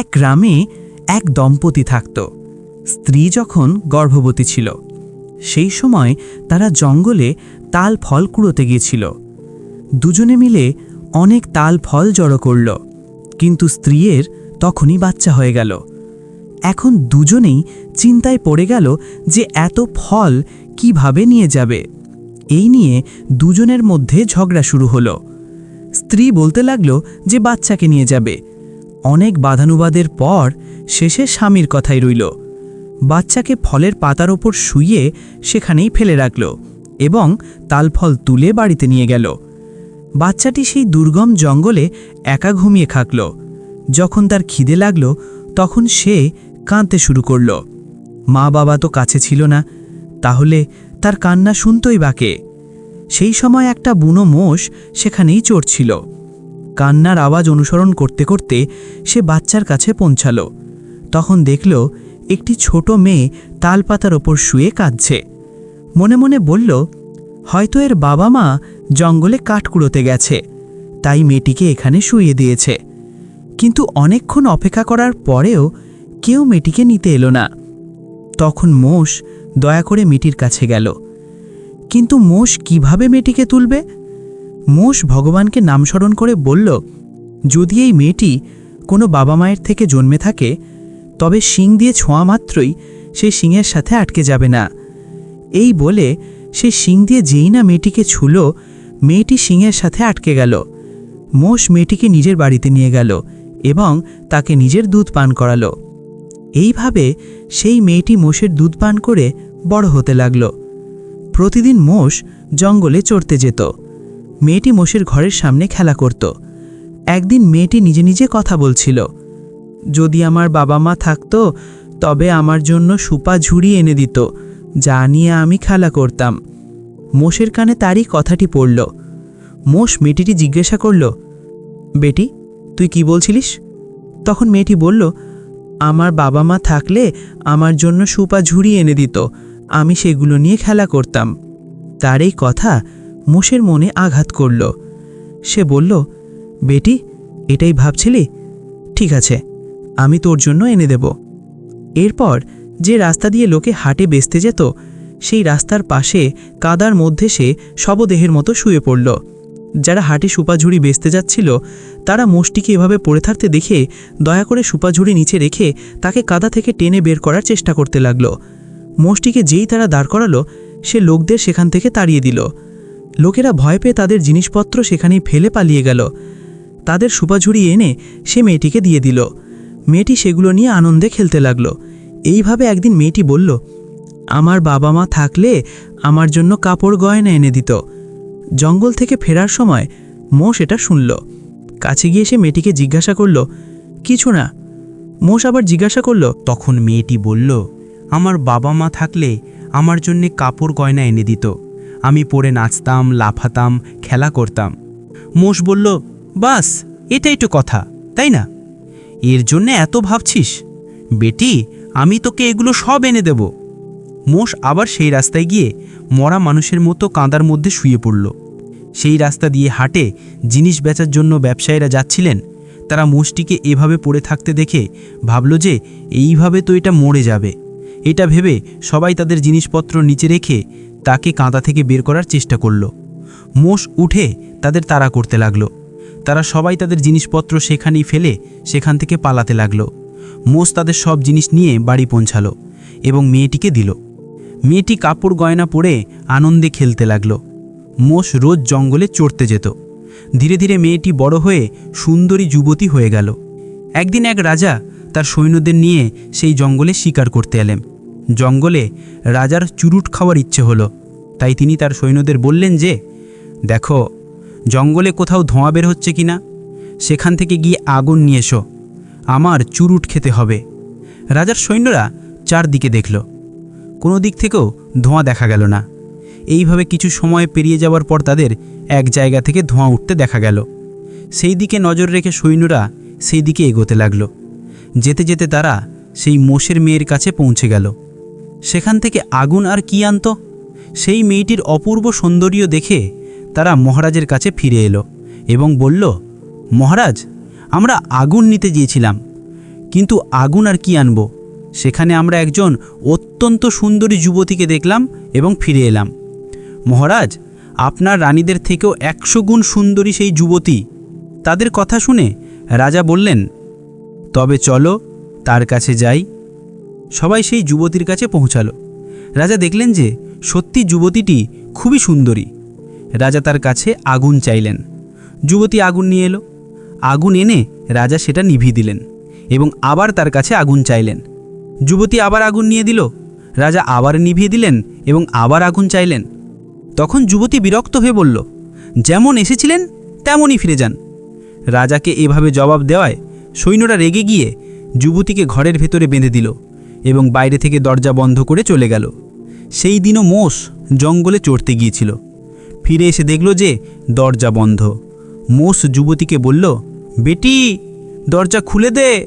এক গ্রামে এক দম্পতি থাকত। স্ত্রী যখন গর্ভবতী ছিল, সেই সময় তারা জঙ্গলে তাল ফল কুড়োতে গিয়েছিল। দুজনে মিলে অনেক তাল ফল জড়ো করল, কিন্তু স্ত্রীয়ের তখনই বাচ্চা হয়ে গেল। এখন দুজনেই চিন্তায় পড়ে গেল যে এত ফল কীভাবে নিয়ে যাবে। এই নিয়ে দুজনের মধ্যে ঝগড়া শুরু হলো। স্ত্রী বলতে লাগল যে বাচ্চাকে নিয়ে যাবে অনেক বাধানুবাদের পর শেষে স্বামীর কথাই রইল। বাচ্চাকে ফলের পাতার ওপর শুইয়ে সেখানেই ফেলে রাখল এবং তালফল তুলে বাড়িতে নিয়ে গেল। বাচ্চাটি সেই দুর্গম জঙ্গলে একা ঘুমিয়ে খাকল যখন তার খিদে লাগল, তখন সে কাঁদতে শুরু করল। মা বাবা তো কাছে ছিল না, তাহলে তার কান্না শুনতই বাকে সেই সময় একটা বুনো মোষ সেখানেই চড়ছিল। কান্নার আওয়াজ অনুসরণ করতে করতে সে বাচ্চার কাছে পৌঁছাল। তখন দেখল, একটি ছোট মেয়ে তালপাতার ওপর শুয়ে কাঁদছে। মনে মনে বলল, হয়তো এর বাবা মা জঙ্গলে কাঠ কুড়োতে গেছে, তাই মেয়েটিকে এখানে শুইয়ে দিয়েছে। কিন্তু অনেকক্ষণ অপেক্ষা করার পরেও কেউ মেয়েটিকে নিতে এলো না। তখন মোষ দয়া করে মেয়েটির কাছে গেল। কিন্তু মোষ কীভাবে মেয়েটিকে তুলবে? মোষ ভগবানকে নামস্মরণ করে বলল, যদি এই মেয়েটি কোনো বাবা মায়ের থেকে জন্মে থাকে, তবে শিং দিয়ে ছোঁয়া মাত্রই সে শিংয়ের সাথে আটকে যাবে না। এই বলে সে শিং দিয়ে যেই না মেয়েটিকে ছুল, মেয়েটি শিংয়ের সাথে আটকে গেল। মোষ মেয়েটিকে নিজের বাড়িতে নিয়ে গেল এবং তাকে নিজের দুধ পান করালো। এইভাবে সেই মেয়েটি মোষের দুধ পান করে বড় হতে লাগল। প্রতিদিন মোষ জঙ্গলে চড়তে যেত। মেয়েটি মোষের ঘরের সামনে খেলা করত। একদিন মেয়েটি নিজে নিজে কথা বলছিল, যদি আমার বাবা মা থাকতো, তবে আমার জন্য সুপা ঝুড়ি এনে দিত, যা নিয়ে আমি খেলা করতাম। মোষের কানে তারই কথাটি পড়ল। মোষ মেয়েটিটি জিজ্ঞাসা করল, বেটি, তুই কি বলছিলিস? তখন মেয়েটি বলল, আমার বাবা মা থাকলে আমার জন্য সুপা ঝুড়ি এনে দিত, আমি সেগুলো নিয়ে খেলা করতাম। তার এই কথা মোষের মনে আঘাত করল। সে বলল, বেটি, এটাই ভাবছিলি? ঠিক আছে, আমি তোর জন্য এনে দেব। এরপর যে রাস্তা দিয়ে লোকে হাটে বেচতে যেত, সেই রাস্তার পাশে কাদার মধ্যে সে শবদেহের মতো শুয়ে পড়ল। যারা হাটে সুপাঝুড়ি বেচতে যাচ্ছিল, তারা মোষটিকে এভাবে পড়ে থাকতে দেখে দয়া করে সুপাঝুড়ি নিচে রেখে তাকে কাদা থেকে টেনে বের করার চেষ্টা করতে লাগল। মোষটিকে যেই তারা দাঁড় করালো, সে লোকদের সেখান থেকে তাড়িয়ে দিল। লোকেরা ভয় পেয়ে তাদের জিনিসপত্র সেখানেই ফেলে পালিয়ে গেল। তাদের সুপাঝুড়ি এনে সে মেয়েটিকে দিয়ে দিল। মেয়েটি সেগুলো নিয়ে আনন্দে খেলতে লাগল। এইভাবে একদিন মেয়েটি বলল, আমার বাবা মা থাকলে আমার জন্য কাপড় গয়না এনে দিত। জঙ্গল থেকে ফেরার সময় মোষ এটা শুনল। কাছে গিয়ে সে মেয়েটিকে জিজ্ঞাসা করল, কিছু না। মোষ আবার জিজ্ঞাসা করল, তখন মেয়েটি বলল, আমার বাবা মা থাকলে আমার জন্যে কাপড় গয়না এনে দিত। আমি পরে নাচতাম, লাফাতাম, খেলা করতাম। মোষ বলল, বাস, এটাই তো কথা, তাই না? এর জন্য এত ভাবছিস? বেটি, আমি তোকে এগুলো সব এনে দেব। মোষ আবার সেই রাস্তায় গিয়ে মরা মানুষের মতো কাঁদার মধ্যে শুয়ে পড়ল। সেই রাস্তা দিয়ে হাটে জিনিস বেচার জন্য ব্যবসায়ীরা যাচ্ছিলেন। তারা মোষটিকে এভাবে পড়ে থাকতে দেখে ভাবল যে, এইভাবে তো এটা মরে যাবে। এটা ভেবে সবাই তাদের জিনিসপত্র নিচে রেখে তাকে কাঁদা থেকে বের করার চেষ্টা করল। মোষ উঠে তাদের তাড়া করতে লাগল। তারা সবাই তাদের জিনিসপত্র সেখানেই ফেলে সেখান থেকে পালাতে লাগল। মোষ তাদের সব জিনিস নিয়ে বাড়ি পৌঁছালো এবং মেয়েটিকে দিল। মেয়েটি কাপড় গয়না পরে আনন্দে খেলতে লাগল। মোষ রোজ জঙ্গলে চড়তে যেত। ধীরে ধীরে মেয়েটি বড় হয়ে সুন্দরী যুবতী হয়ে গেল। একদিন এক রাজা তার সৈন্যদের নিয়ে সেই জঙ্গলে শিকার করতে এলেন। জঙ্গলে রাজার চুরুট খাওয়ার ইচ্ছে হলো। তাই তিনি তার সৈন্যদের বললেন যে, দেখো, জঙ্গলে কোথাও ধোঁয়া বের হচ্ছে কিনা সেখান থেকে গিয়ে আগুন নিয়ে এসো। আমার চুরুট খেতে হবে। রাজার সৈন্যরা চারদিকে দেখল। কোনো দিক থেকেও ধোঁয়া দেখা গেল না। এইভাবে কিছু সময় পেরিয়ে যাওয়ার পর তাদের এক জায়গা থেকে ধোঁয়া উঠতে দেখা গেল। সেই দিকে নজর রেখে সৈন্যরা সেই দিকে এগোতে লাগল। যেতে যেতে তারা সেই মোষের মেয়ের কাছে পৌঁছে গেল। সেখান থেকে আগুন আর কি আনত? সেই মেয়েটির অপূর্ব সৌন্দর্য দেখে তারা মহারাজের কাছে ফিরে এলো এবং বলল, মহারাজ, আমরা আগুন নিতে গিয়েছিলাম, কিন্তু আগুন আর কি আনব? সেখানে আমরা একজন অত্যন্ত সুন্দরী যুবতীকে দেখলাম এবং ফিরে এলাম। মহারাজ, আপনার রানীদের থেকেও একশো গুণ সুন্দরী সেই যুবতী। তাদের কথা শুনে রাজা বললেন, তবে চলো তার কাছে যাই। সবাই সেই যুবতীর কাছে পৌঁছালো। রাজা দেখলেন যে সত্যি যুবতীটি খুবই সুন্দরী। রাজা তার কাছে আগুন চাইলেন। যুবতী আগুন নিয়ে এলো। আগুন এনে রাজা সেটা নিভিয়ে দিলেন এবং আবার তার কাছে আগুন চাইলেন। যুবতী আবার আগুন নিয়ে দিল। রাজা আবার নিভিয়ে দিলেন এবং আবার আগুন চাইলেন। তখন যুবতী বিরক্ত হয়ে বলল, যেমন এসেছিলেন, তেমনই ফিরে যান। রাজাকে এভাবে জবাব দেওয়ায় সৈন্যরা রেগে গিয়ে যুবতীকে ঘরের ভেতরে বেঁধে দিল। এবং বাইরে থেকে দরজা বন্ধ করে চলে গেল। সেই দিনও মোষ জঙ্গলে চড়তে গিয়েছিল। ফিরে এসে দেখল যে দরজা বন্ধ। মোষ যুবতীকে বলল, বেটি, দরজা খুলে দে।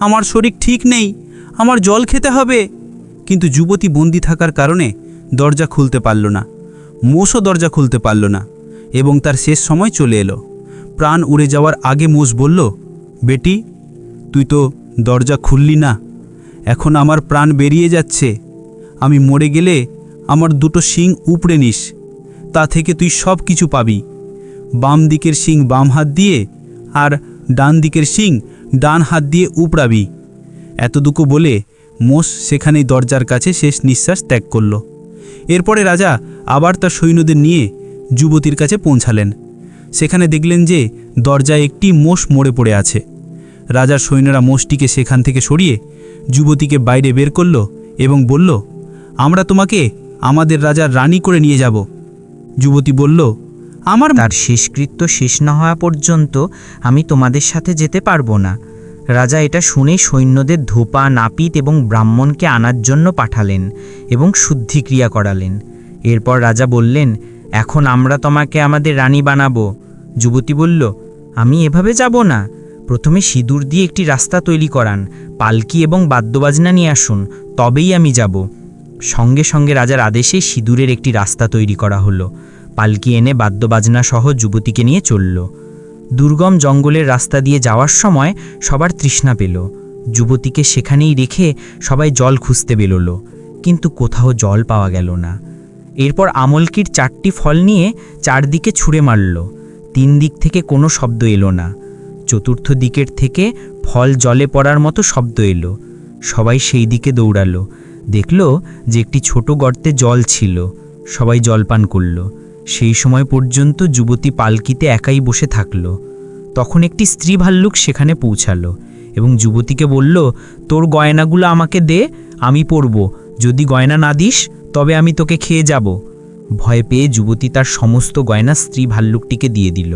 আমার শরীর ঠিক নেই, আমার জল খেতে হবে। কিন্তু যুবতী বন্দি থাকার কারণে দরজা খুলতে পারল না। মোষও দরজা খুলতে পারল না এবং তার শেষ সময় চলে এলো। প্রাণ উড়ে যাওয়ার আগে মোষ বলল, বেটি, তুই তো দরজা খুললি না। এখন আমার প্রাণ বেরিয়ে যাচ্ছে। আমি মরে গেলে আমার দুটো শিং উপড়ে নিস, তা থেকে তুই সব কিছু পাবি। বাম দিকের শিং বাম হাত দিয়ে আর ডান দিকের শিং ডান হাত দিয়ে উপড়াবি। এতটুকু বলে মোষ সেখানেই দরজার কাছে শেষ নিঃশ্বাস ত্যাগ করল। এরপরে রাজা আবার তার সৈন্যদের নিয়ে যুবতীর কাছে পৌঁছালেন। সেখানে দেখলেন যে দরজায় একটি মোষ মরে পড়ে আছে। রাজার সৈন্যরা মোষটিকে সেখান থেকে সরিয়ে যুবতীকে বাইরে বের করল এবং বলল, আমরা তোমাকে আমাদের রাজার রানী করে নিয়ে যাব। যুবতী বলল, আমার তার শেষকৃত্য শেষ না হওয়া পর্যন্ত আমি তোমাদের সাথে যেতে পারব না। রাজা এটা শুনে সৈন্যদের ধোপা, নাপিত এবং ব্রাহ্মণকে আনার জন্য পাঠালেন এবং শুদ্ধিক্রিয়া করালেন। এরপর রাজা বললেন, এখন আমরা তোমাকে আমাদের রানী বানাবো। যুবতী বলল, আমি এভাবে যাব না। প্রথমে সিঁদুর দিয়ে একটি রাস্তা তৈরি করান, পালকি এবং বাদ্যবাজনা নিয়ে আসুন, তবেই আমি যাব। সঙ্গে সঙ্গে রাজার আদেশে সিঁদুরের একটি রাস্তা তৈরি করা হলো। পালকি এনে বাদ্যবাজনা সহ যুবতীকে নিয়ে চলল। দুর্গম জঙ্গলের রাস্তা দিয়ে যাওয়ার সময় সবার তৃষ্ণা পেল। যুবতীকে সেখানেই রেখে সবাই জল খুঁজতে বেরোল, কিন্তু কোথাও জল পাওয়া গেল না। এরপর আমলকির চারটি ফল নিয়ে চারদিকে ছুঁড়ে মারল। তিন দিক থেকে কোনো শব্দ এলো না। চতুর্থ দিকের থেকে ফল জলে পড়ার মতো শব্দ এলো। সবাই সেই দিকে দৌড়ালো। দেখল যে একটি ছোট গর্তে জল ছিল। সবাই জলপান করল। সেই সময় পর্যন্ত যুবতী পালকিতে একাই বসে থাকল। তখন একটি স্ত্রী ভাল্লুক সেখানে পৌঁছালো এবং যুবতীকে বলল, তোর গয়নাগুলো আমাকে দে, আমি পরব। যদি গয়না না দিস, তবে আমি তোকে খেয়ে যাব। ভয় পেয়ে যুবতী তার সমস্ত গয়না স্ত্রী ভাল্লুকটিকে দিয়ে দিল।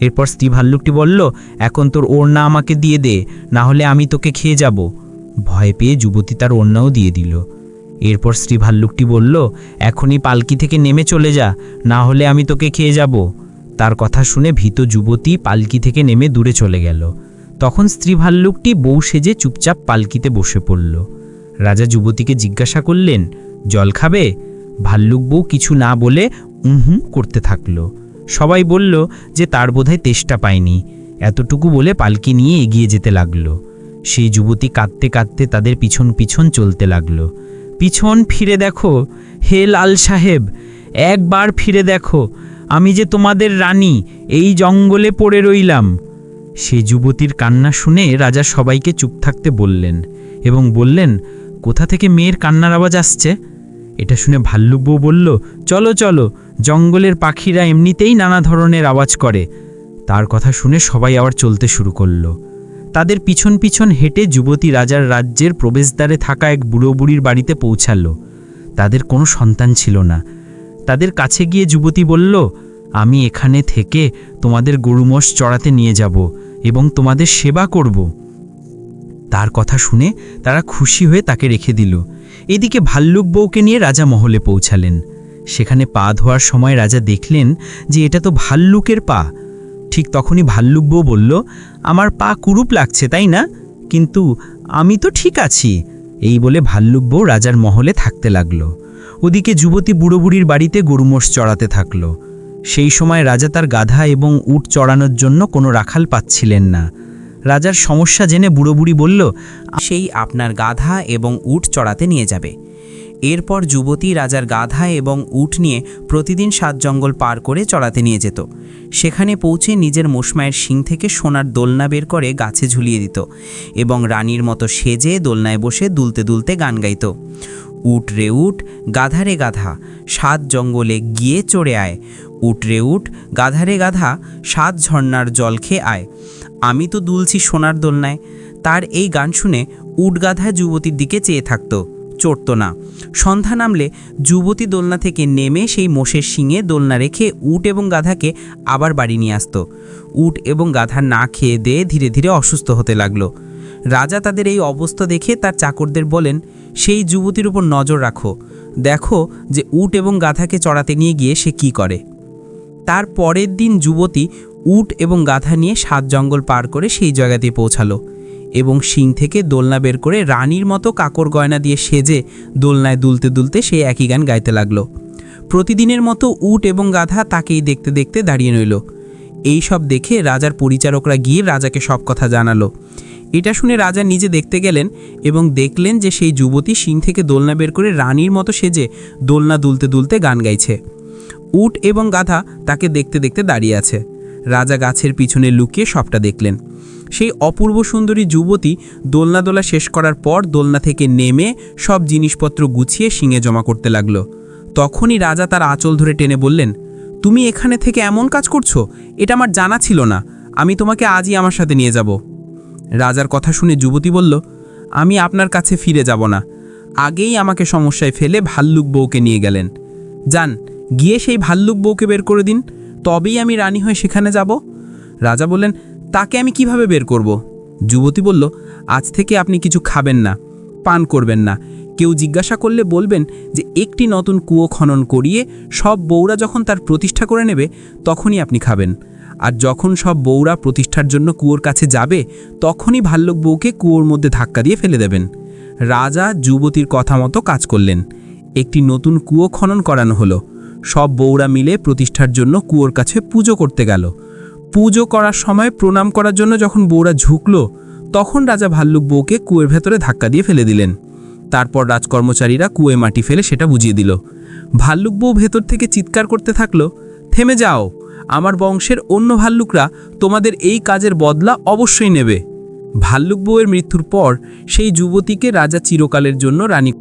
এরপর স্ত্রী ভাল্লুকটি বলল, এখন তোর ওড়না আমাকে দিয়ে দে না হলে আমি তোকে খেয়ে যাব। ভয় পেয়ে যুবতী তার ওড়নাও দিয়ে দিল। এরপর স্ত্রী ভাল্লুকটি বলল, এখনই পালকি থেকে নেমে চলে যা না হলে আমি তোকে খেয়ে যাব। তার কথা শুনে ভীত যুবতী পালকি থেকে নেমে দূরে চলে গেল। তখন স্ত্রী ভাল্লুকটি বউ সেজে চুপচাপ পালকিতে বসে পড়ল। রাজা যুবতীকে জিজ্ঞাসা করলেন, জল খাবে? ভাল্লুক বউ কিছু না বলে উহুম করতে থাকল। সবাই বলল যে তার বোধহয় তেষ্টা পায়নি। এতটুকু বলে পালকি নিয়ে এগিয়ে যেতে লাগল। সেই যুবতী কাঁদতে কাঁদতে তাদের পিছন পিছন চলতে লাগল। পিছন ফিরে দেখো, হে লাল সাহেব, একবার ফিরে দেখো, আমি যে তোমাদের রানী, এই জঙ্গলে পড়ে রইলাম। সে যুবতীর কান্না শুনে রাজা সবাইকে চুপ থাকতে বললেন এবং বললেন, কোথা থেকে মেয়ের কান্নার আওয়াজ আসছে? এটা শুনে ভাল্লুকবউ বলল, চলো চলো। জঙ্গলের পাখিরা এমনিতেই নানা ধরনের আওয়াজ করে। তার কথা শুনে সবাই আবার চলতে শুরু করল। তাদের পিছন পিছন হেঁটে যুবতী রাজার রাজ্যের প্রবেশদ্বারে থাকা এক বুড়ো বুড়ির বাড়িতে পৌঁছালো। তাদের কোনো সন্তান ছিল না। তাদের কাছে গিয়ে যুবতী বলল, আমি এখানে থেকে তোমাদের গরুমোষ চড়াতে নিয়ে যাব এবং তোমাদের সেবা করব। তার কথা শুনে তারা খুশি হয়ে তাকে রেখে দিল। এদিকে ভাল্লুক বউকে নিয়ে রাজা মহলে পৌঁছালেন। সেখানে পা ধোয়ার সময় রাজা দেখলেন যে এটা তো ভাল্লুকের পা। ঠিক তখনই ভাল্লুক বউ বলল, আমার পা কুরুপ লাগছে, তাই না? কিন্তু আমি তো ঠিক আছি। এই বলে ভাল্লুক বউ রাজার মহলে থাকতে লাগল। ওদিকে যুবতী বুড়ো বুড়ির বাড়িতে গরুমোষ চড়াতে থাকল। সেই সময় রাজা তার গাধা এবং উট চড়ানোর জন্য কোনো রাখাল পাচ্ছিলেন না। রাজার সমস্যা জেনে বুড়ো বুড়ি বলল, সেই আপনার গাধা এবং উট চড়াতে নিয়ে যাবে। এরপর যুবতী রাজার গাধা এবং উট নিয়ে প্রতিদিন সাত জঙ্গল পার করে চড়াতে নিয়ে যেত। সেখানে পৌঁছে নিজের মোশমায়ের শিং থেকে সোনার দোলনা বের করে গাছে ঝুলিয়ে দিত এবং রানীর মতো সেজে দোলনায় বসে দুলতে দুলতে গান গাইত। উট রে উট, গাধা রে গাধা, সাত জঙ্গলে গিয়ে চড়ে আয়। উট রে উট, গাধা রে গাধা, সাত ঝর্ণার জল খেয়ে আয়। আমি তো দুলছি সোনার দোলনায়। তার এই গান শুনে উটগাধা যুবতীর দিকে চেয়ে থাকতো। চড়ত না। সন্ধ্যা নামলে যুবতী দোলনা থেকে নেমে সেই মোষের শিঙে দোলনা রেখে উট এবং গাধাকে আবার বাড়ি নিয়ে আসতো। উট এবং গাধা না খেয়ে দিয়ে ধীরে ধীরে অসুস্থ হতে লাগল। রাজা তাদের এই অবস্থা দেখে তার চাকরদের বলেন, সেই যুবতীর উপর নজর রাখো। দেখো যে উট এবং গাধাকে চড়াতে নিয়ে গিয়ে সে কি করে। তার পরের দিন যুবতী উট এবং গাধা নিয়ে সাত জঙ্গল পার করে সেই জায়গাতে পৌঁছালো। এবং শিং থেকে দোলনা বের করে রানীর মতো কাকর গয়না দিয়ে সেজে দোলনায় দুলতে দুলতে সে একই গান গাইতে লাগল। প্রতিদিনের মতো উট এবং গাধা তাকেই দেখতে দেখতে দাঁড়িয়ে রইল। এই সব দেখে রাজার পরিচারকরা গিয়ে রাজাকে সব কথা জানালো। এটা শুনে রাজা নিজে দেখতে গেলেন এবং দেখলেন যে সেই যুবতী শিং থেকে দোলনা বের করে রানীর মতো সেজে দোলনা দুলতে দুলতে গান গাইছে। উট এবং গাধা তাকে দেখতে দেখতে দাঁড়িয়ে আছে। রাজা গাছের পিছনে লুকিয়ে সবটা দেখলেন। সেই অপূর্ব সুন্দরী যুবতী দোলনা দোলা শেষ করার পর দোলনা থেকে নেমে সব জিনিসপত্র গুছিয়ে শিঙে জমা করতে লাগল। তখনই রাজা তার আঁচল ধরে টেনে বললেন, তুমি এখানে থেকে এমন কাজ করছ? এটা আমার জানা ছিল না। আমি তোমাকে আজই আমার সাথে নিয়ে যাব। রাজার কথা শুনে যুবতী বলল, আমি আপনার কাছে ফিরে যাব না। আগেই আমাকে সমস্যায় ফেলে ভাল্লুক বউকে নিয়ে গেলেন। যান, গিয়ে সেই ভাল্লুক বউকে বের করে দিন। তবেই আমি রানী হয়ে সেখানে যাব। রাজা বললেন তাকে আমি কীভাবে বের করব? যুবতী বলল, আজ থেকে আপনি কিছু খাবেন না, পান করবেন না। কেউ জিজ্ঞাসা করলে বলবেন যে, একটি নতুন কুয়ো খনন করিয়ে সব বউরা যখন তার প্রতিষ্ঠা করে নেবে, তখনই আপনি খাবেন। আর যখন সব বউরা প্রতিষ্ঠার জন্য কুয়োর কাছে যাবে, তখনই ভাল্লুক বউকে কুয়োর মধ্যে ধাক্কা দিয়ে ফেলে দেবেন। রাজা যুবতীর কথা মতো কাজ করলেন। একটি নতুন কুয়ো খনন করানো হলো। সব বউরা মিলে প্রতিষ্ঠার জন্য কুয়োর কাছে পুজো করতে গেল। পুজো করার সময় প্রণাম করার জন্য যখন বউরা ঝুঁকলো, তখন রাজা ভাল্লুক বউকে কুয়ের ভেতরে ধাক্কা দিয়ে ফেলে দিলেন। তারপর রাজকর্মচারীরা কুয়ে মাটি ফেলে সেটা বুঝিয়ে দিল। ভাল্লুক বউ ভেতর থেকে চিৎকার করতে থাকল, থেমে যাও, আমার বংশের অন্য ভাল্লুকরা তোমাদের এই কাজের বদলা অবশ্যই নেবে। ভাল্লুক বউয়ের মৃত্যুর পর সেই যুবতীকে রাজা চিরকালের জন্য রানী